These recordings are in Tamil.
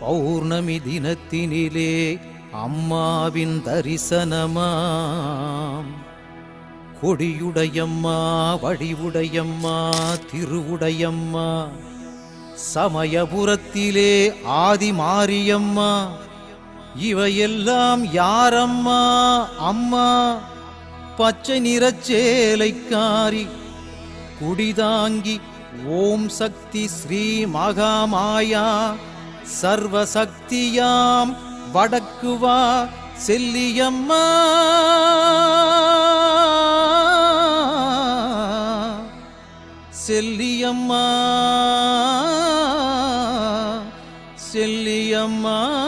பௌர்ணமி தினத்தினிலே அம்மாவின் தரிசனமாம். கொடியுடையம்மா வடிவுடையம்மா திருவுடையம்மா சமயபுரத்திலே ஆதி மாரியம்மா இவையெல்லாம் யாரம்மா அம்மா? பச்சை நிறச்சேலைக்காரி குடிதாங்கி ஓம் சக்தி ஸ்ரீ மகாமாயா சர்வசக்தியாம் வடக்குவா செல்லியம்மா. செல்லியம்மா. செல்லியம்மா.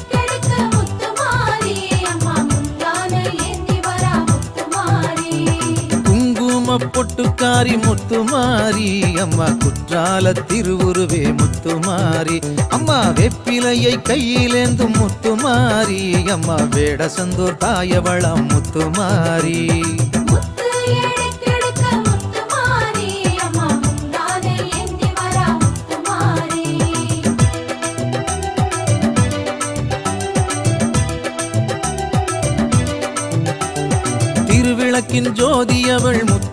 குங்கும பொட்டுக்காரி முத்துமாரி. அம்மா குற்றால திருவுருவே முத்துமாரி. அம்மா வெப்பிலையை கையிலேந்தும் முத்துமாரி. அம்மா வேடசந்தூர் தாயவளம் முத்துமாரி. திருவிளக்கின் ஜோதி அவள்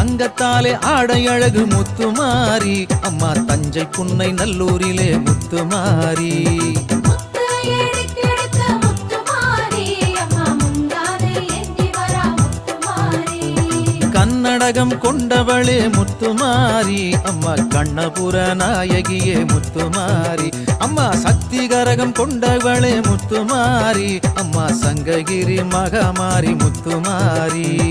தங்கத்தாலே ஆடை அழகு முத்துமாரி. அம்மா தஞ்சை புன்னை நல்லூரிலே முத்துமாரி. கன்னடகம் கொண்டவளே முத்துமாரி. அம்மா கண்ணபுர நாயகியே முத்துமாரி. அம்மா சக்தி கரகம் கொண்டவளே முத்துமாரி. அம்மா சங்ககிரி மகமாரி முத்துமாரி.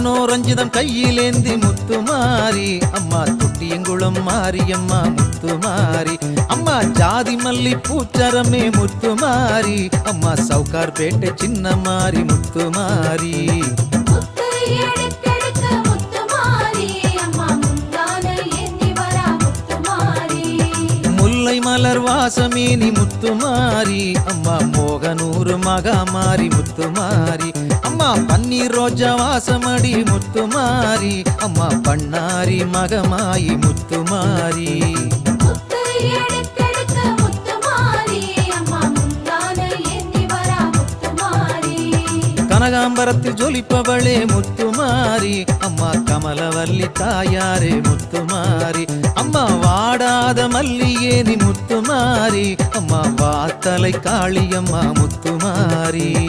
மனோரஞ்சிதம் கையிலேந்தி முத்துமாரி அம்மா தொட்டியங்குளம் மாரியம்மா முத்துமாரி அம்மா ஜாதி மல்லி பூச்சரமே முத்துமாரி அம்மா சவுகார் பேட்டை சின்ன மாரி முத்துமாரி மலர் வாசமேனி முத்துமாரி அம்மா மோகனூர் மகாமாரி முத்துமாரி அம்மா பன்னீர் ரோஜா வாசமடி முத்துமாரி அம்மா பண்ணாரி மகமாயி முத்துமாரி கனகாம்பரத்தில் ஜொலிப்பவளே முத்துமாரி. அம்மா கமலவல்லி தாயாரே முத்துமாரி. அம்மா வாடாத மல்லியே நீ முத்துமாரி. அம்மா வாத்தலை காளியம்மா முத்துமாரி.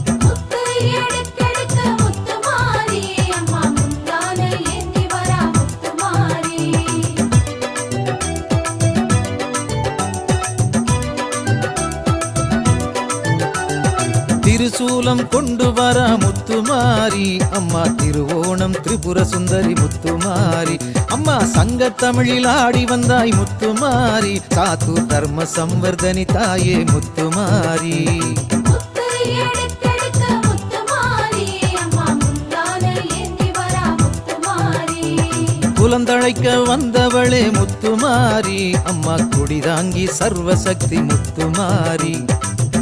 திருசூலம் கொண்டு வர முத்துமாரி அம்மா திருவோணம் திரிபுர சுந்தரி முத்துமாரி அம்மா சங்க தமிழில் ஆடி வந்தாய் முத்துமாரி சாத்தூர் தர்ம சம்வர்தனி தாயே முத்துமாரி குலந்தழைக்க வந்தவளே முத்துமாரி அம்மா குடிதாங்கி சர்வசக்தி முத்துமாரி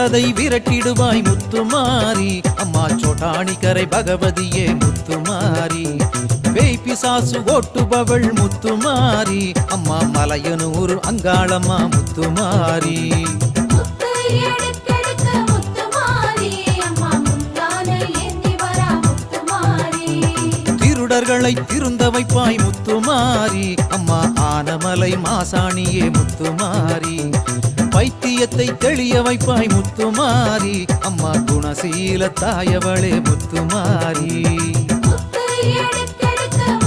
மலதை விரட்டிடுவாய் முத்துமாரி. அம்மா சோட்டாணிக்கரை பகவதியே முத்துமாரி. பேய்பிசாசு ஓட்டுபவள் முத்துமாரி. அம்மா மலையனூர் அங்காளம்மா முத்துமாரி. திருடர்களை திருந்த வைப்பாய் முத்துமாரி. அம்மா ஆனமலை மாசாணியே முத்துமாரி. பைத்தியத்தை தெளிய வைப்பாய் முத்துமாரி. அம்மா குணசீல தாயவளே முத்துமாரி. முத்து எடுக்கெடுக்க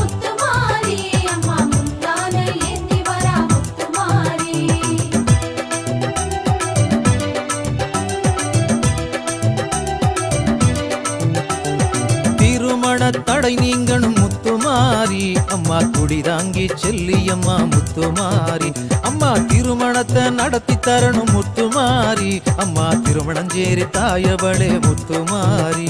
அம்மா குடிதாங்கி செல்லியம்மா முத்துமாரி அம்மா திருமணத்தை நடத்தி தரணும் முத்துமாரி அம்மா திருமணம் சேரி தாயவளே முத்துமாரி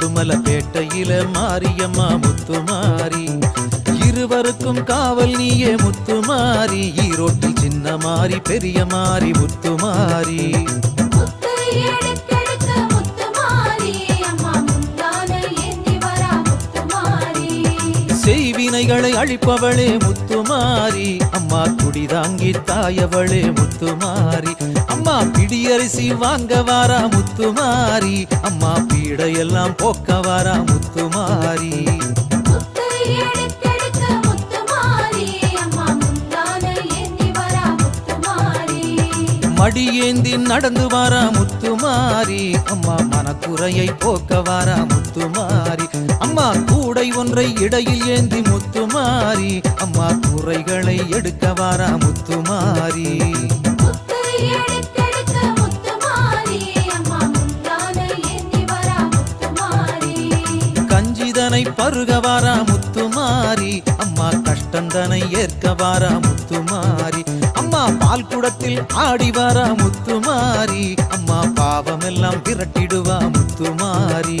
பேட்டையில மாரியம்மா முத்துமாரி இருவருக்கும் காவல் நீயே முத்துமாரி ஈரோட்டில் சின்ன மாறி பெரிய மாறி முத்துமாரி செய்வினைகளை அழிப்பவளே முத்துமாரி அம்மா குடிதாங்கி தாயவளே முத்துமாரி அம்மா பிடியரிசி வாங்க வாரா முத்துமாரி அம்மா பீடையெல்லாம் போக்க வாரா முத்துமாரி மடியேந்தி நடந்து வாரா முத்துமாரி அம்மா மனக்குறையை போக்க வாரா முத்துமாரி அம்மா கூடை ஒன்றை இடையில் ஏந்தி முத்துமாரி அம்மா குறைகளை எடுக்க வாரா முத்துமாரி கஞ்சிதனை பருக வாரா முத்துமாரி அம்மா கஷ்டந்தனை ஏற்க வாரா முத்துமாரி அம்மா பால் குடத்தில் ஆடி வாரா முத்துமாரி அம்மா பாவமெல்லாம் விரட்டிடுவா முத்துமாரி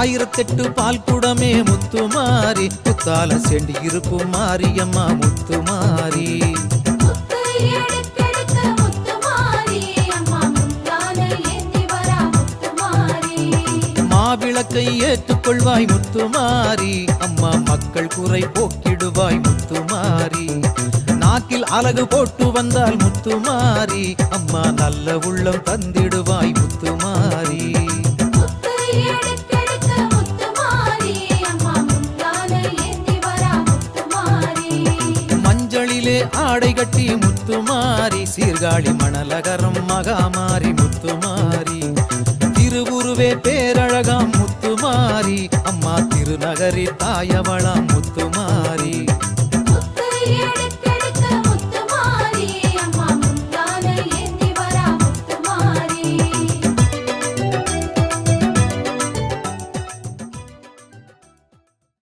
ஆயிரத்தெட்டு பால் குடமே முத்துமாரி புத்தால செண்டி இருக்கும் மாரியம்மா முத்துமாரி முத்து எடுக்கெடுக்க முத்துமாரி மாவிளக்கை ஏற்றுக்கொள்வாய் முத்துமாரி அம்மா மக்கள் குறை போக்கிடுவாய் முத்துமாரி நாக்கில் அழகு போட்டு வந்தால் முத்துமாரி அம்மா நல்ல உள்ளம் தந்திடுவாய் முத்துமாரி ஆடை கட்டி முத்துமாரி சீர்காழி மணலகரம் மகாமாரி முத்துமாரி திருவுருவே பேரழகாம் முத்துமாரி அம்மா திருநகரி தாயவளாம் முத்துமாரி